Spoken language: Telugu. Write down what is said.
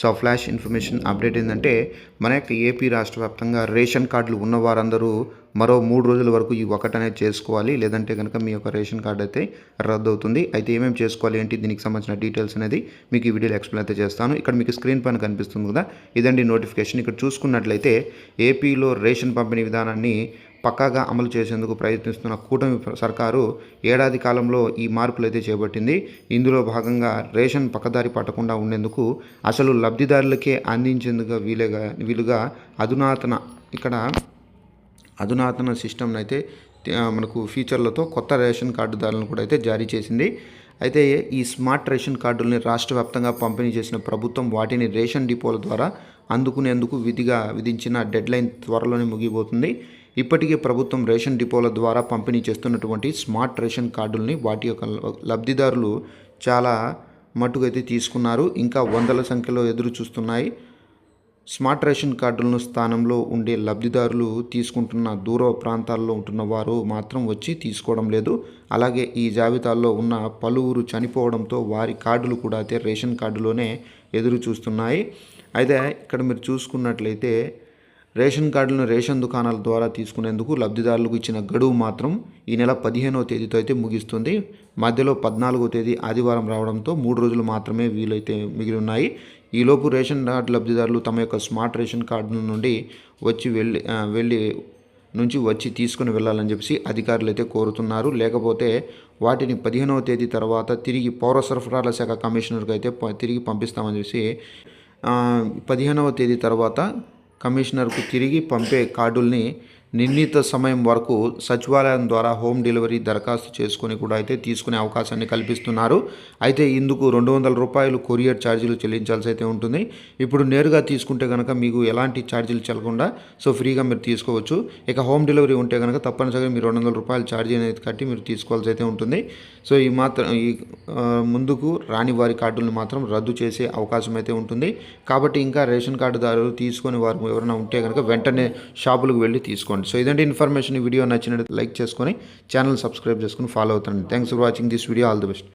సో ఫ్లాష్ ఇన్ఫర్మేషన్ అప్డేట్ ఏంటంటే మన యొక్క ఏపీ రాష్ట్ర వ్యాప్తంగా రేషన్ కార్డులు ఉన్న వారందరూ మరో మూడు రోజుల వరకు ఈ ఒకటనే చేసుకోవాలి. లేదంటే కనుక మీ యొక్క రేషన్ కార్డు అయితే రద్దు అవుతుంది అయితే ఏమేమి చేసుకోవాలి ఏంటి దీనికి సంబంధించిన డీటెయిల్స్ అనేది మీకు ఈ వీడియోలో ఎక్స్ప్లెయిన్ అయితే చేస్తాను. ఇక్కడ మీకు స్క్రీన్ పైన కనిపిస్తుంది కదా ఇదండి నోటిఫికేషన్. ఇక్కడ చూసుకున్నట్లయితే ఏపీలో రేషన్ పంపిణీ విధానాన్ని పక్కాగా అమలు చేసేందుకు ప్రయత్నిస్తున్న కూటమి సర్కారు ఏడాది కాలంలో ఈ మార్పులు అయితే చేపట్టింది. ఇందులో భాగంగా రేషన్ పక్కదారి పట్టకుండా ఉండేందుకు అసలు లబ్ధిదారులకే అందించేందుకు వీలుగా వీలుగా అధునాతన ఇక్కడ అధునాతన సిస్టమ్ని అయితే మనకు ఫీచర్లతో కొత్త రేషన్ కార్డుదారులను కూడా అయితే జారీ చేసింది. అయితే ఈ స్మార్ట్ రేషన్ కార్డుల్ని రాష్ట్ర వ్యాప్తంగా పంపిణీ చేసిన ప్రభుత్వం వాటిని రేషన్ డిపోల ద్వారా అందుకునేందుకు విధిగా విధించిన డెడ్లైన్ త్వరలోనే ముగిపోతుంది ఇప్పటికే ప్రభుత్వం రేషన్ డిపోల ద్వారా పంపిణీ చేస్తున్నటువంటి స్మార్ట్ రేషన్ కార్డుల్ని వాటి యొక్క లబ్ధిదారులు చాలా మట్టుకైతే తీసుకున్నారు. ఇంకా వందల సంఖ్యలో ఎదురు చూస్తున్నాయి. స్మార్ట్ రేషన్ కార్డులను స్థానంలో ఉండే లబ్ధిదారులు తీసుకుంటున్న దూర ప్రాంతాల్లో ఉంటున్న వారు మాత్రం వచ్చి తీసుకోవడం లేదు. అలాగే ఈ జాబితాల్లో ఉన్న పలువురు చనిపోవడంతో వారి కార్డులు కూడా అయితే రేషన్ కార్డులోనే ఎదురు చూస్తున్నాయి. అయితే ఇక్కడ మీరు చూసుకున్నట్లయితే రేషన్ కార్డులను రేషన్ దుకాణాల ద్వారా తీసుకునేందుకు లబ్ధిదారులకు ఇచ్చిన గడువు మాత్రం ఈ నెల పదిహేనవ తేదీతో అయితే ముగిస్తుంది. మధ్యలో పద్నాలుగో తేదీ ఆదివారం రావడంతో మూడు రోజులు మాత్రమే వీలైతే మిగిలి ఉన్నాయి. ఈలోపు రేషన్ కార్డు లబ్ధిదారులు తమ యొక్క స్మార్ట్ రేషన్ కార్డు నుండి వచ్చి వెళ్ళి వెళ్ళి నుంచి వచ్చి తీసుకుని వెళ్ళాలని చెప్పి అధికారులు అయితే కోరుతున్నారు. లేకపోతే వాటిని పదిహేనవ తేదీ తర్వాత తిరిగి పౌర సరఫరాల శాఖ కమిషనర్కి అయితే ప- తిరిగి పంపిస్తామని చెప్పి పదిహేనవ తేదీ తర్వాత కమిషనర్కు తిరిగి పంపే కార్డుల్ని నిర్ణీత సమయం వరకు సచివాలయం ద్వారా హోమ్ డెలివరీ దరఖాస్తు చేసుకొని కూడా అయితే తీసుకునే అవకాశాన్ని కల్పిస్తున్నారు. అయితే ఇందుకు రెండు వందల రూపాయలు కొరియర్ ఛార్జీలు చెల్లించాల్సి అయితే ఉంటుంది. ఇప్పుడు నేరుగా తీసుకుంటే కనుక మీకు ఎలాంటి ఛార్జీలు చెల్లకుండా సో ఫ్రీగా మీరు తీసుకోవచ్చు. ఇక హోమ్ డెలివరీ ఉంటే కనుక తప్పనిసరిగా మీరు రెండు వందల రూపాయలు ఛార్జీ అనేది కట్టి మీరు తీసుకోవాల్సి అయితే ఉంటుంది. సో ఈ మాత్రం ఈ ముందుకు రాని వారి కార్డులను మాత్రం రద్దు చేసే అవకాశం అయితే ఉంటుంది. కాబట్టి ఇంకా రేషన్ కార్డుదారులు తీసుకొని వారు ఎవరైనా ఉంటే కనుక వెంటనే షాపులకు వెళ్ళి తీసుకోండి. సో ఇదంటే ఇన్ఫర్మేషన్ ఈ వీడియో నచ్చినట్టు లైక్ చేసుకొని ఛానల్ సబ్స్క్రైబ్ చేసుకొని ఫాలో అవుతాను thanks for watching this video all the best